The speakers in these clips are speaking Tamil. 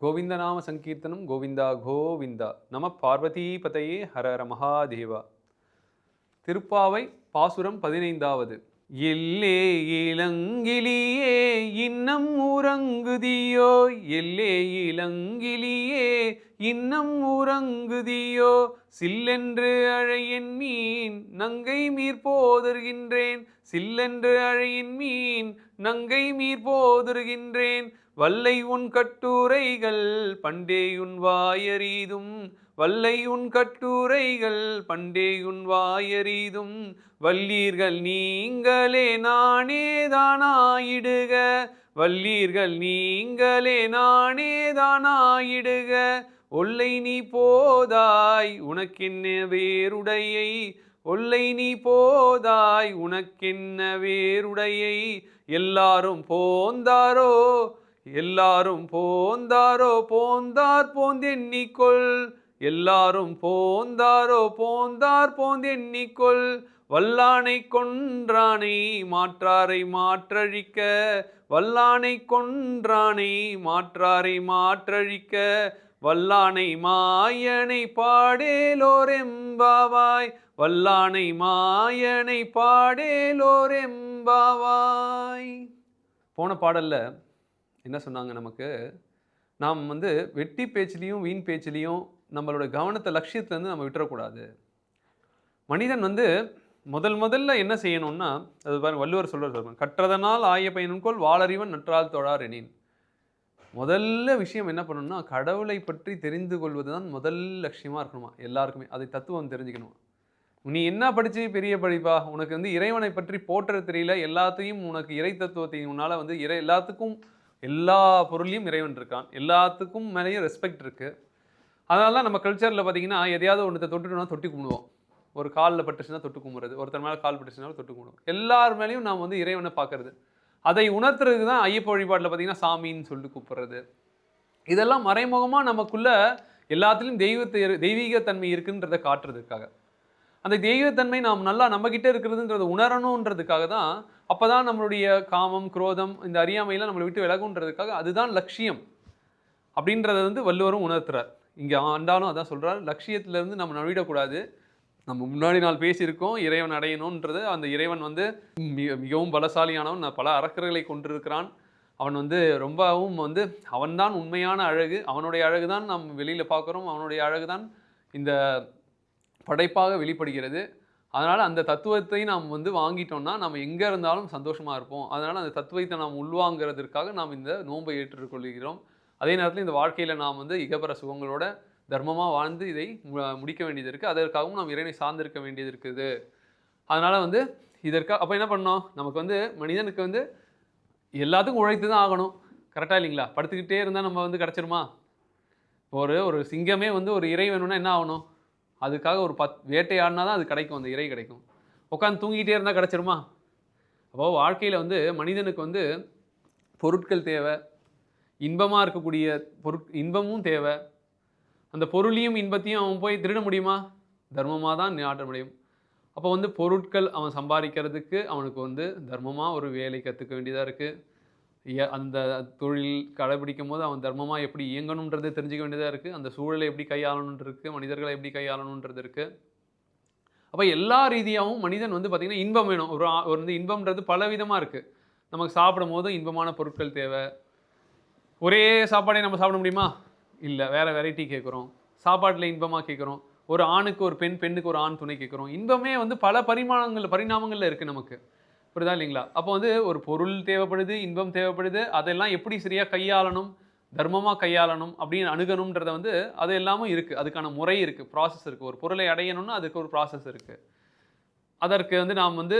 நாராயணாய கோவிந்த நாம சங்கீர்த்தனம் கோவிந்தா கோவிந்தா. நம பார்வதி பதையே ஹர மகாதேவா. திருப்பாவை பாசுரம் பதினைந்தாவது. எல்லே இளங்கிலியே இன்னம் உறங்குதியோ? எல்லே இளங்கிலியே இன்னம் உறங்குதியோ? சில்லென்று அழையின் மீன் நங்கை மீர் போதர்கின்றேன். சில்லென்று அழையின் மீன் நங்கை மீர் போதர்கின்றேன். வல்லை உன் கட்டுரைகள் பண்டேயுன் வாயரீதும் வல்லை உன் கட்டுரைகள் பண்டேயுன் வாயரீதும் வல்லீர்கள் நீங்களே நானே தானாயிடுக வல்லீர்கள் நீங்களே நானே தானாயிடுக ஒல்லை நீ போதாய் உனக்கென்ன வேறுடையை ஒல்லை நீ போதாய் உனக்கென்ன வேறுடையை எல்லாரும் போந்தாரோ எல்லாரும் போந்தாரோ போந்தார் போந்தெண்ணிக்கொள். எல்லாரும் போந்தாரோ போந்தார் போந்தெண்ணிக்கொள். வல்லானை கொன்றானை மாற்றாரை மாற்றழிக்க. வல்லானை கொன்றானை மாற்றாரை மாற்றழிக்க. வல்லானை மாயனை பாடேலோரெம்பாவாய். வல்லானை மாயனை பாடேலோரெம்பாவாய். போன பாடல்ல என்ன சொன்னாங்க நமக்கு? நாம் வந்து வெட்டி பேச்சிலையும் வீண் பேச்சிலையும் நம்மளோட கவனத்தை லட்சியத்துலேருந்து நம்ம விட்டுறக்கூடாது. மனிதன் வந்து முதல் முதல்ல என்ன செய்யணும்னா அது பாருங்க வள்ளுவர் சொல்கிற சொல்லுவாங்க கற்றதனால் ஆய பயனுக்கோள் வாளறிவன் நற்றால் தொழார் எனின். முதல்ல விஷயம் என்ன பண்ணணும்னா கடவுளை பற்றி தெரிந்து கொள்வது தான் முதல் லட்சியமாக இருக்கணுமா? எல்லாருக்குமே. அதை தத்துவம் தெரிஞ்சுக்கணும்? நீ என்ன படிச்சு பெரிய படிப்பா? உனக்கு வந்து இறைவனை பற்றி போற்ற தெரியல. எல்லாத்தையும் உனக்கு இறை தத்துவத்தை உன்னால் வந்து இறை எல்லாத்துக்கும் எல்லா பொருளையும் இறைவன் இருக்கான். எல்லாத்துக்கும் மேலேயும் ரெஸ்பெக்ட் இருக்குது அதனால தான் நம்ம கல்ச்சரில் பார்த்தீங்கன்னா எதையாவது ஒன்றத்தை தொட்டுட்டோம்னா தொட்டி கும்பிடுவோம். ஒரு காலில் பட்டுச்சுன்னா தொட்டு கும்பிட்றது. ஒருத்தர் மேலே கால் பட்டுச்சுனாலும் தொட்டு கும்பிடுவோம். எல்லார் மேலேயும் நாம் வந்து இறைவனை பார்க்கறது அதை உணர்த்துறதுக்கு தான் ஐயப்ப வழிபாட்டில் பார்த்தீங்கன்னா சாமின்னு சொல்லி கூப்பிட்றது. இதெல்லாம் மறைமுகமாக நமக்குள்ள எல்லாத்துலேயும் தெய்வத்தை தெய்வீகத்தன்மை இருக்குன்றதை காட்டுறதுக்காக. அந்த தெய்வத்தன்மை நாம் நல்லா நம்மக்கிட்ட இருக்கிறதுன்றத உணரணுன்றதுக்காக தான் அப்போ தான் நம்மளுடைய காமம் குரோதம் இந்த அறியாமையெல்லாம் நம்மளை விட்டு விலகுன்றதுக்காக அதுதான் லட்சியம். அப்படின்றத வந்து வள்ளுவரும் உணர்த்துறார். இங்கே ஆண்டாலும் அதான் சொல்கிறார் லட்சியத்திலேருந்து நம்ம நழுவிடக்கூடாது. நம்ம முன்னாடி நாள் பேசியிருக்கோம் இறைவன் அடையணுன்றது. அந்த இறைவன் வந்து மிக மிகவும் பலசாலியானவன் பல அறக்கர்களை கொண்டிருக்கிறான் அவன் வந்து ரொம்பவும் வந்து அவன்தான் உண்மையான அழகு அவனுடைய அழகு தான் நாம் வெளியில் பார்க்குறோம் அவனுடைய அழகு தான் இந்த படைப்பாக வெளிப்படுகிறது. அதனால் அந்த தத்துவத்தை நாம் வந்து வாங்கிட்டோம்னா நம்ம எங்கே இருந்தாலும் சந்தோஷமாக இருப்போம். அதனால் அந்த தத்துவத்தை நாம் உள்வாங்கிறதுக்காக நாம் இந்த நோன்பை ஏற்றுக்கொள்கிறோம். அதே நேரத்தில் இந்த வாழ்க்கையில் நாம் வந்து இகபர சுகங்களோட தர்மமாக வாழ்ந்து இதை மு- முடிக்க வேண்டியது இருக்குது அதற்காகவும் நாம் இறைவனை சார்ந்திருக்க வேண்டியது இருக்குது. அதனால் வந்து இதற்காக அப்போ என்ன பண்ணோம்? நமக்கு வந்து மனிதனுக்கு வந்து எல்லாத்துக்கும் உழைத்து தான் ஆகணும் கரெக்டாக இல்லைங்களா? படுத்துக்கிட்டே இருந்தால் நம்ம வந்து கிடச்சிருமா? ஒரு ஒரு சிங்கமே வந்து ஒரு இறை வேணும்னா என்ன ஆகணும்? அதுக்காக ஒரு பத் வேட்டையாடினா தான் அது கிடைக்கும் அந்த இறை கிடைக்கும். உட்காந்து தூங்கிட்டே இருந்தால் கிடச்சிருமா? அப்போது வாழ்க்கையில் வந்து மனிதனுக்கு வந்து பொருட்கள் தேவை இன்பமாக இருக்கக்கூடிய பொருட் இன்பமும் தேவை. அந்த பொருளையும் இன்பத்தையும் அவன் போய் திருட முடியுமா? தர்மமாக தான் நாட்ட முடியும். அப்போ வந்து பொருட்கள் அவன் சம்பாதிக்கிறதுக்கு அவனுக்கு வந்து தர்மமாக ஒரு வேலை கற்றுக்க வேண்டியதாக இருக்குது அந்த தொழில் கடைபிடிக்கும் போது அவன் தர்மமாக எப்படி இயங்கணுன்றது தெரிஞ்சுக்க வேண்டியதாக இருக்குது அந்த சூழலை எப்படி கையாளணுன்றது இருக்குது மனிதர்களை எப்படி கையாளணுன்றது இருக்குது அப்போ எல்லா ரீதியாகவும் மனிதன் வந்து பார்த்திங்கன்னா இன்பம் வேணும். ஒரு ஒரு வந்து இன்பம்ன்றது பல விதமாக இருக்குது நமக்கு சாப்பிடும் போது இன்பமான பொருட்கள் தேவை. ஒரே சாப்பாடே நம்ம சாப்பிட முடியுமா? இல்லை. வேறு வெரைட்டி கேட்குறோம் சாப்பாட்டில் இன்பமாக கேட்குறோம் ஒரு ஆணுக்கு ஒரு பெண் பெண்ணுக்கு ஒரு ஆண் துணை கேட்குறோம் இன்பமே வந்து பல பரிமாணங்கள் பரிணாமங்களில் இருக்குது நமக்கு. புரியுதா இல்லைங்களா? அப்போ வந்து ஒரு பொருள் தேவைப்படுது இன்பம் தேவைப்படுது அதெல்லாம் எப்படி சரியாக கையாளணும் தர்மமாக கையாளணும் அப்படின்னு அணுகணுன்றத வந்து அது எல்லாமும் இருக்குது அதுக்கான முறை இருக்குது ப்ராசஸ் இருக்குது ஒரு பொருளை அடையணும்னா அதுக்கு ஒரு ப்ராசஸ் இருக்குது அதற்கு வந்து நாம் வந்து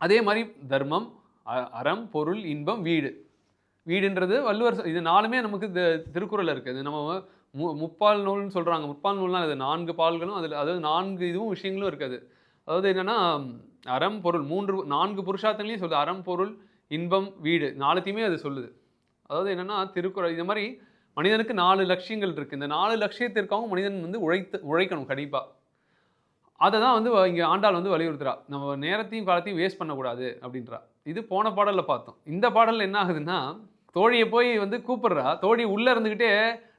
அதே மாதிரி தர்மம் அ- அறம் பொருள் இன்பம் வீடு. வீடுன்றது வள்ளுவர் இது நாலுமே நமக்கு இந்த திருக்குறள் இருக்குது இது நம்ம மு முப்பால் நூல்னு சொல்கிறாங்க முப்பால் நூல்னால் அது நான்கு பால்களும் அதில் அதாவது நான்கு இதுவும் விஷயங்களும் இருக்குது அதாவது என்னென்னா அறம் பொருள் மூன்று நான்கு புருஷார்த்தங்களையும் சொல்லுது. அறம் பொருள் இன்பம் வீடு. நாலுத்தையுமே அது சொல்லுது. அதாவது என்னென்னா திருக்குறள் இது மாதிரி மனிதனுக்கு நாலு லட்சியங்கள் இருக்குது இந்த நாலு லட்சியத்திற்காகவும் மனிதன் வந்து உழைத்து உழைக்கணும் கண்டிப்பாக அதை தான் வந்து இங்கே ஆண்டாள் வந்து வலியுறுத்துறா. நம்ம நேரத்தையும் காலத்தையும் வேஸ்ட் பண்ணக்கூடாது அப்படின்றா. இது போன பாடலில் பார்த்தோம். இந்த பாடலில் என்ன ஆகுதுன்னா தோழியை போய் வந்து கூப்பிடுறா. தோழி உள்ளே இருந்துக்கிட்டே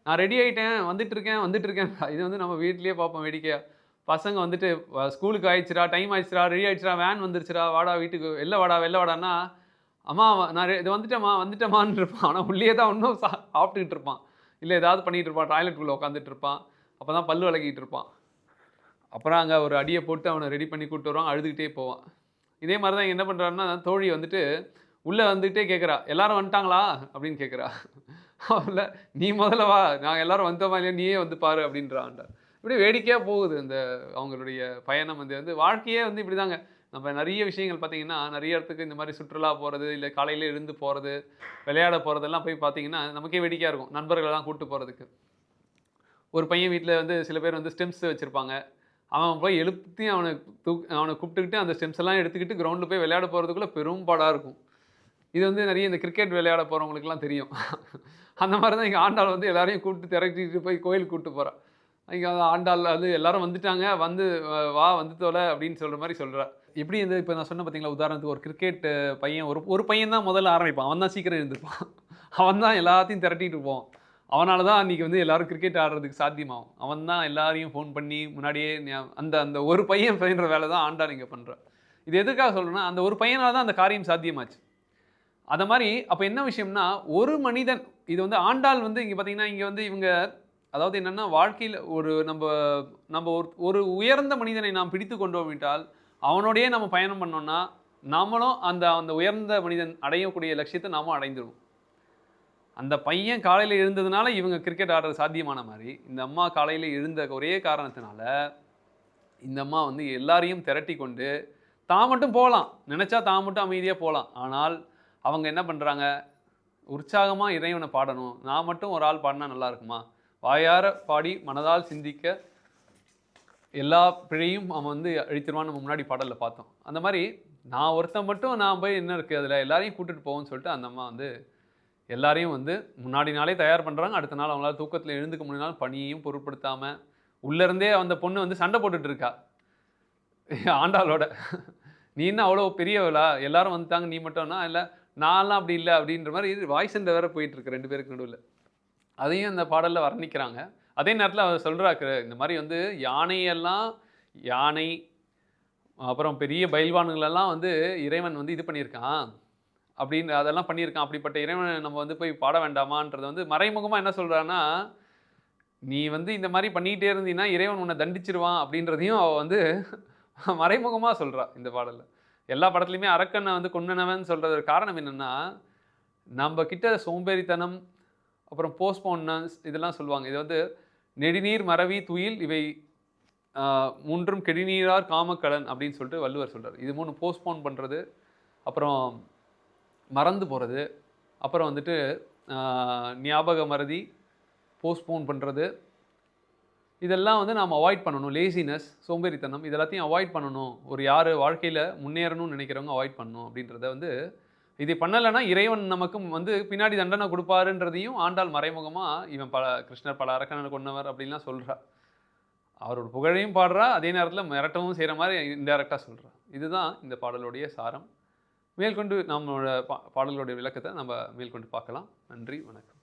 நான் ரெடி ஆகிட்டேன் வந்துட்டு இருக்கேன் வந்துட்டு இருக்கேன். இது வந்து நம்ம வீட்லேயே பார்ப்போம் வேடிக்கையாக பசங்க வந்துட்டு ஸ்கூலுக்கு ஆயிடுச்சுரா டைம் ஆயிடுச்சுரா ரெடி ஆயிடுச்சுரா வேன் வந்துருச்சுடா வாடா வீட்டுக்கு வெளில வாடா வெளில வாடான்னா அம்மா நான் இது வந்துட்டேம்மா வந்துட்டேம்மான்னு இருப்பான். ஆனால் உள்ளே தான் இன்னும் சா சாப்பிட்டுக்கிட்டு இருப்பான். இல்லை ஏதாவது பண்ணிகிட்டு இருப்பான். டாய்லெட்டுக்குள்ளே உட்காந்துட்டு இருப்பான். அப்போ தான் பல் விளக்கிட்டு இருப்பான். அப்புறம் அங்கே ஒரு அடியை போட்டு அவனை ரெடி பண்ணி கூப்பிட்டு வருவான். அழுதுகிட்டே போவான். இதே மாதிரி தான் என்ன பண்ணுறாருன்னா தோழி வந்துட்டு உள்ளே வந்துகிட்டே கேட்குறா எல்லாரும் வந்துட்டாங்களா? அப்படின்னு கேட்குறா அவள நீ முதல்ல வா. நாங்கள் எல்லாரும் வந்தோமா இல்லையா? நீயே வந்து பாரு. அப்படின்றான்டா இப்படி வேடிக்கையாக போகுது இந்த அவங்களுடைய பயணம். வந்து வந்து வாழ்க்கையே வந்து இப்படிதாங்க. நம்ம நிறைய விஷயங்கள் பார்த்தீங்கன்னா நிறைய இடத்துக்கு இந்த மாதிரி சுற்றுலா போகிறது இல்லை காலையில் எழுந்து போகிறது விளையாட போகிறதெல்லாம் போய் பார்த்தீங்கன்னா நமக்கே வேடிக்கையாக இருக்கும். நண்பர்களெல்லாம் கூப்பிட்டு போகிறதுக்கு ஒரு பையன் வீட்டில் வந்து சில பேர் வந்து ஸ்டெம்ஸ் வச்சுருப்பாங்க. அவன் போய் எழுப்பி அவனை தூக் அவனை கூப்பிட்டுக்கிட்டு அந்த ஸ்டெம்ஸ் எல்லாம் எடுத்துக்கிட்டு கிரவுண்டில் போய் விளையாட போகிறதுக்குள்ளே பெரும்பாடாக இருக்கும். இது வந்து நிறைய இந்த கிரிக்கெட் விளையாட போகிறவங்களுக்குலாம் தெரியும். அந்த மாதிரி தான் இங்கே ஆண்டாள் வந்து எல்லாரையும் கூப்பிட்டு திரட்டிட்டு போய் கோயிலுக்கு கூப்பிட்டு போகிறான் இங்கே ஆண்டாள் வந்து எல்லாரும் வந்துட்டாங்க வந்து வா வந்து அப்படின்னு சொல்கிற மாதிரி சொல்கிறா எப்படி இந்த இப்போ நான் சொன்ன பார்த்தீங்களா உதாரணத்துக்கு ஒரு கிரிக்கெட் பையன் ஒரு ஒரு பையன் தான் முதல்ல ஆரம்பிப்பான். அவன் தான் சீக்கிரம் எழுந்திருப்பான். அவன் தான் எல்லாத்தையும் திரட்டிட்டு போவான் அவனால தான் அன்றைக்கி வந்து எல்லோரும் கிரிக்கெட் ஆடுறதுக்கு சாத்தியமாகும். அவன் தான் எல்லாரையும் ஃபோன் பண்ணி முன்னாடியே அந்த அந்த ஒரு பையன் பயின்ற வேலை தான் ஆண்டாள் இங்கே பண்ணுறான் இது எதுக்காக சொல்கிறேன்னா அந்த ஒரு பையனால் தான் அந்த காரியம் சாத்தியமாச்சு. அதை மாதிரி அப்போ என்ன விஷயம்னா ஒரு மனிதன் இது வந்து ஆண்டாள் வந்து இங்கே பார்த்தீங்கன்னா இங்கே வந்து இவங்க அதாவது என்னென்னா வாழ்க்கையில் ஒரு நம்ம நம்ம ஒரு ஒரு உயர்ந்த மனிதனை நாம் பிடித்து கொண்டோம் என்றால் அவனோடையே நம்ம பயணம் பண்ணோம்னா நாமளும் அந்த அந்த உயர்ந்த மனிதன் அடையக்கூடிய லட்சியத்தை நாமும் அடைந்துடுவோம் அந்த பையன் காலையில் எழுந்ததுனால இவங்க கிரிக்கெட் ஆடுறது சாத்தியமான மாதிரி இந்த அம்மா காலையில் எழுந்த ஒரே காரணத்தினால இந்த அம்மா வந்து எல்லாரையும் திரட்டி கொண்டு தான் மட்டும் போகலாம். நினச்சா தான் மட்டும் அமைதியாக போகலாம். ஆனால் அவங்க என்ன பண்ணுறாங்க உற்சாகமாக இறைவனை பாடணும். நான் மட்டும் ஒரு ஆள் பாடினா நல்லா இருக்குமா? வாயார பாடி மனதால் சிந்திக்க எல்லா பிழையும் அவன் வந்து அழித்திருவான்னு நம்ம முன்னாடி பாடலில் பார்த்தோம். அந்த மாதிரி நான் ஒருத்தன் மட்டும் நான் போய் என்ன இருக்குது அதில் எல்லாரையும் கூட்டிகிட்டு போவோம்னு சொல்லிட்டு அந்த அம்மா வந்து எல்லாரையும் வந்து முன்னாடி நாளே தயார் பண்ணுறாங்க அடுத்த நாள் அவங்களால தூக்கத்தில் எழுந்துக்க முடியினாலும் பணியையும் பொருட்படுத்தாமல் உள்ளேருந்தே அந்த பொண்ணு வந்து சண்டை போட்டுட்டு இருக்கா. ஆண்டாளோட. நீ என்ன அவ்வளோ பெரியவளா? எல்லாரும் வந்துட்டாங்க. நீ மட்டும்னா இல்லை நான்லாம் அப்படி இல்லை அப்படின்ற மாதிரி வாய்ஸ் சண்டை வேறு போயிட்டுருக்கு ரெண்டு பேருக்கு நடுவில். அதையும் அந்த பாடலில் வர்ணிக்கிறாங்க. அதே நேரத்தில் அவர் சொல்கிறாக்கு இந்த மாதிரி வந்து யானையெல்லாம் யானை அப்புறம் பெரிய பயில்வானுங்களெல்லாம் வந்து இறைவன் வந்து இது பண்ணியிருக்கான் அப்படின்னு அதெல்லாம் பண்ணியிருக்கான். அப்படிப்பட்ட இறைவனை நம்ம வந்து போய் பாட வேண்டாமான்றது வந்து மறைமுகமாக என்ன சொல்கிறான்னா நீ வந்து இந்த மாதிரி பண்ணிக்கிட்டே இருந்தீன்னா இறைவன் உன்னை தண்டிச்சிருவான் அப்படின்றதையும் அவள் வந்து மறைமுகமாக சொல்கிறாள் இந்த பாடலில். எல்லா படத்துலையுமே அரக்கனை வந்து கொன்னவன் சொல்கிறது காரணம் என்னென்னா நம்ம கிட்ட சோம்பேறித்தனம் அப்புறம் போஸ்ட்போன்னஸ் இதெல்லாம் சொல்லுவாங்க. இது வந்து நெடுநீர் மறவி துயில் இவை மூன்றும் கெடிநீரார் காமக்கடன் அப்படின்னு சொல்லிட்டு வள்ளுவர் சொல்கிறார் இது மூணு போஸ்ட்போன் பண்ணுறது அப்புறம் மறந்து போகிறது அப்புறம் வந்துட்டு ஞாபக மறதி போஸ்ட்போன் பண்ணுறது இதெல்லாம் வந்து நாம் அவாய்ட் பண்ணணும். லேசினஸ் சோம்பேறித்தனம் இது எல்லாத்தையும் அவாய்ட் பண்ணணும். ஒரு யார் வாழ்க்கையில் முன்னேறணும்னு நினைக்கிறவங்க அவாய்ட் பண்ணணும் அப்படின்றத வந்து இது பண்ணலைன்னா இறைவன் நமக்கு வந்து பின்னாடி தண்டனை கொடுப்பாருன்றதையும் ஆண்டாள் மறைமுகமாக இவன் பல கிருஷ்ணர் பல அரக்கணனை கொண்டவர் அப்படின்லாம் சொல்கிறா அவரோட புகழையும் பாடுறா அதே நேரத்தில் மிரட்டவும் செய்கிற மாதிரி இன்டைரக்டாக சொல்கிறா இதுதான் இந்த பாடலுடைய சாரம். மேற்கொண்டு நம்மளோட பா பாடலுடைய விளக்கத்தை நம்ம மேற்கொண்டு பார்க்கலாம். நன்றி வணக்கம்.